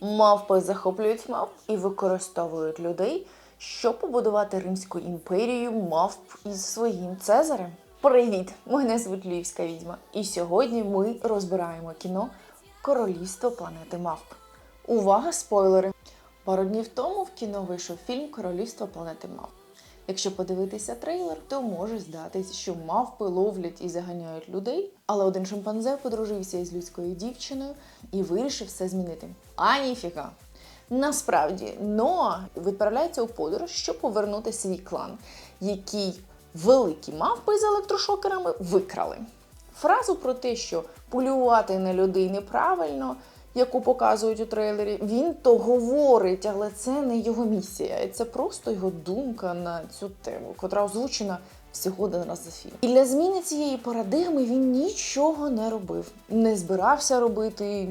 Мавпи захоплюють мавп і використовують людей, щоб побудувати Римську імперію мавп із своїм Цезарем. Привіт! Мене звуть Львівська відьма, і сьогодні ми розбираємо кіно Королівство планети Мавп. Увага, спойлери! Пару днів тому в кіно вийшов фільм Королівство планети Мавп. Якщо подивитися трейлер, то може здатись, що мавпи ловлять і заганяють людей, але один шимпанзе подружився із людською дівчиною і вирішив все змінити. А ніфіга! Насправді, Ноа відправляється у подорож, щоб повернути свій клан, який великі мавпи з електрошокерами викрали. Фразу про те, що полювати на людей неправильно, яку показують у трейлері, він то говорить, але це не його місія. Це просто його думка на цю тему, котра озвучена всього один раз за фільм. І для зміни цієї парадигми він нічого не робив, не збирався робити.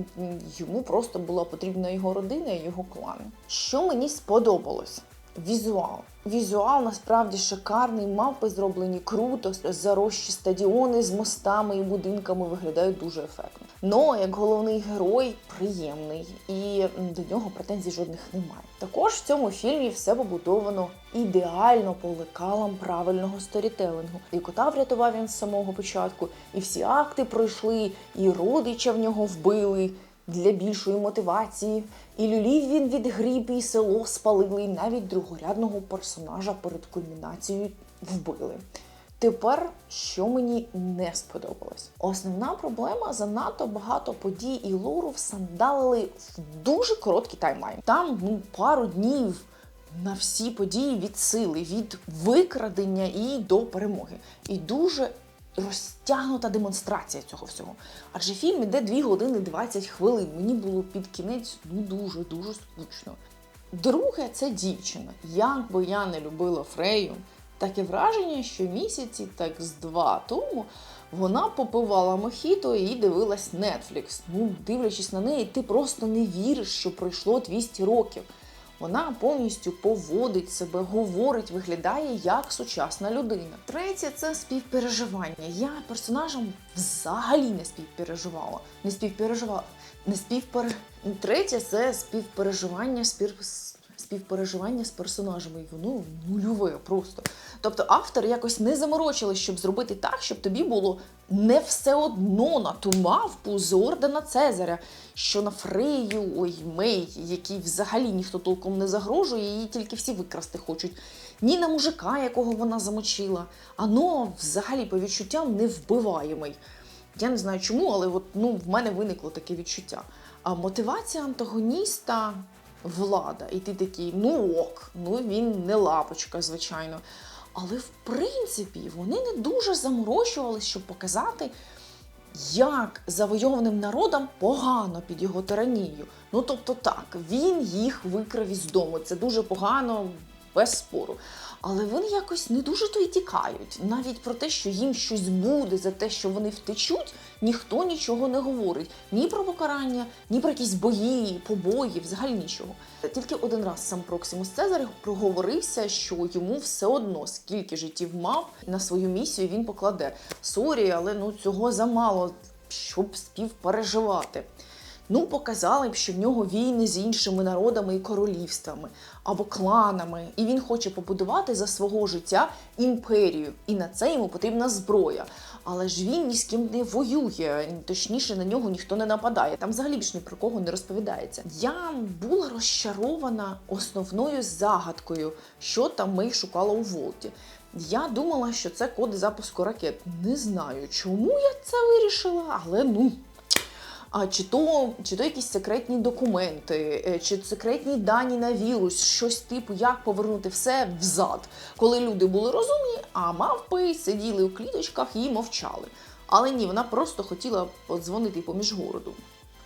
Йому просто була потрібна його родина і його клан. Що мені сподобалось? Візуал. Візуал насправді шикарний, мавпи зроблені круто, зарощі стадіони з мостами і будинками виглядають дуже ефектно. Но як головний герой приємний і до нього претензій жодних немає. Також в цьому фільмі все побудовано ідеально по лекалам правильного сторітелингу. І кота врятував він з самого початку, і всі акти пройшли, і родича в нього вбили для більшої мотивації. І люлів він відгріб, і село спалили, і навіть другорядного персонажа перед кульмінацією вбили. Тепер, що мені не сподобалось, основна проблема занадто багато подій і лору всандалили в дуже короткий таймлайн. Там ну пару днів на всі події від сили, від викрадення і до перемоги. І дуже розтягнута демонстрація цього всього. Адже фільм іде 2 години 20 хвилин. Мені було під кінець ну дуже дуже скучно. Друге, це дівчина. Як би я не любила Фрею, таке враження, що місяці, так з два тому, вона попивала мохіто і дивилась Netflix. Ну, дивлячись на неї, ти просто не віриш, що пройшло 200 років. Вона повністю поводить себе, говорить, виглядає як сучасна людина. Третє це співпереживання. Я персонажам взагалі не співпереживала. Не співпереживала. Не співпер... Третє це співпереживання спів... співпереживання з персонажами. І воно нульове просто. Тобто автор якось не заморочились, щоб зробити так, щоб тобі було не все одно на ту мавпу з ордена Цезаря, що на Фрею, ой, Мей, який взагалі ніхто толком не загрожує, її тільки всі викрасти хочуть. Ні на мужика, якого вона замочила. Ано взагалі по відчуттям невбиваємий. Я не знаю чому, але от, ну, в мене виникло таке відчуття. А мотивація антагоніста влада. І ти такий, ну ок, ну він не лапочка, звичайно. Але в принципі вони не дуже заморочувалися, щоб показати, як завойованим народам погано під його тиранією. Ну тобто так, він їх викрав із дому. Це дуже погано, без спору. Але вони якось не дуже то й тікають. Навіть про те, що їм щось буде за те, що вони втечуть, ніхто нічого не говорить. Ні про покарання, ні про якісь бої, побої, взагалі нічого. Тільки один раз сам Проксимус Цезар проговорився, що йому все одно, скільки життів мав на свою місію він покладе. Сорі, але ну цього замало, щоб співпереживати. Ну, показали б, що в нього війни з іншими народами і королівствами або кланами, і він хоче побудувати за свого життя імперію, і на це йому потрібна зброя. Але ж він ні з ким не воює, точніше на нього ніхто не нападає. Там взагалі більш ні про кого не розповідається. Я була розчарована основною загадкою, що там ми шукала у Волті. Я думала, що це коди запуску ракет. Не знаю, чому я це вирішила, але ну. А чи то, чи то якісь секретні документи, е, чи секретні дані на вірус, щось типу, як повернути все взад, коли люди були розумні, а мавпи сиділи у кліточках і мовчали. Але ні, вона просто хотіла подзвонити поміж городу.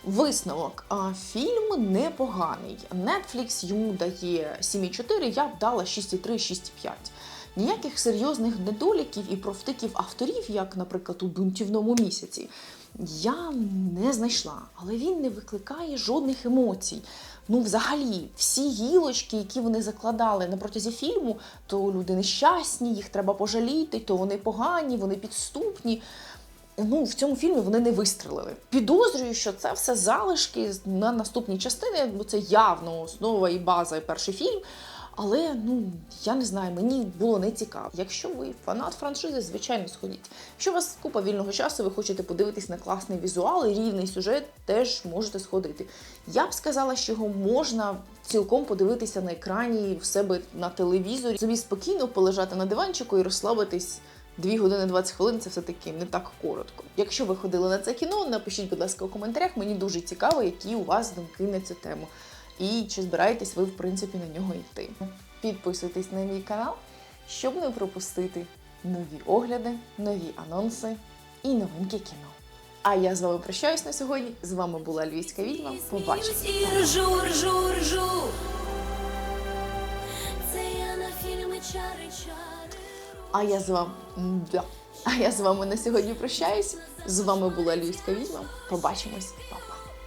Висновок. Фільм непоганий. Netflix йому дає 7,4, я б дала 6,3-6,5. Ніяких серйозних недоліків і провтиків авторів, як, наприклад, у бунтівному місяці, я не знайшла, але він не викликає жодних емоцій. Ну, взагалі, всі гілочки, які вони закладали на протязі фільму, то люди нещасні, їх треба пожаліти, то вони погані, вони підступні. ну, в цьому фільмі вони не вистрелили. Підозрюю, що це все залишки на наступні частини, бо це явно основа і база і перший фільм. Але ну я не знаю, мені було не цікаво. Якщо ви фанат франшизи, звичайно, сходіть. Якщо у вас купа вільного часу, ви хочете подивитись на класний візуал і рівний сюжет, теж можете сходити. Я б сказала, що його можна цілком подивитися на екрані в себе на телевізорі, собі спокійно полежати на диванчику і розслабитись. 2 години 20 хвилин це все-таки не так коротко. Якщо ви ходили на це кіно, напишіть, будь ласка, у коментарях. Мені дуже цікаво, які у вас думки на цю тему. І чи збираєтесь ви, в принципі, на нього йти. Підписуйтесь на мій канал, щоб не пропустити нові огляди, нові анонси і новинки кіно. А я з вами прощаюсь на сьогодні. З вами була Львівська відьма. Побачимось! А я з вами. Да. А я з вами на сьогодні прощаюсь. З вами була Львівська відьма. Побачимось, Па-па.